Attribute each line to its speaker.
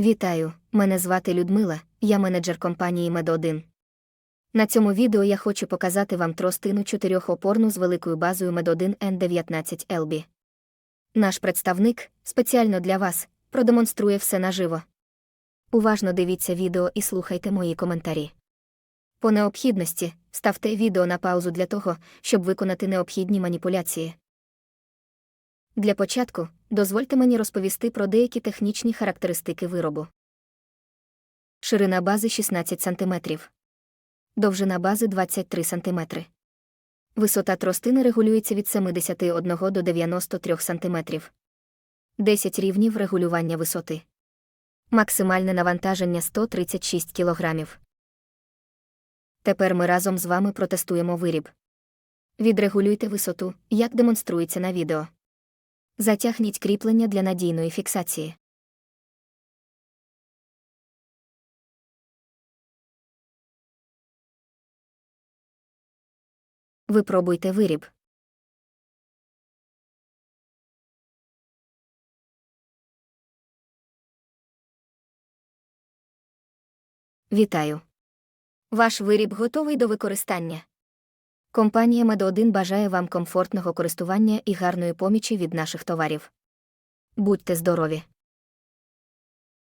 Speaker 1: Вітаю, мене звати Людмила, я менеджер компанії Мед1. На цьому відео я хочу показати вам тростину чотирьохопорну з великою базою Med1 N19 LB. Наш представник, спеціально для вас, продемонструє все наживо. Уважно дивіться відео і слухайте мої коментарі. По необхідності ставте відео на паузу для того, щоб виконати необхідні маніпуляції. Для початку дозвольте мені розповісти про деякі технічні характеристики виробу. Ширина бази 16 см. Довжина бази 23 см. Висота тростини регулюється від 71 до 93 см. 10 рівнів регулювання висоти. Максимальне навантаження 136 кг. Тепер ми разом з вами протестуємо виріб. Відрегулюйте висоту, як демонструється на відео. Затягніть кріплення для надійної фіксації. Випробуйте виріб. Вітаю. Ваш виріб готовий до використання. Компанія Мед1 бажає вам комфортного користування і гарної помічі від наших товарів. Будьте здорові!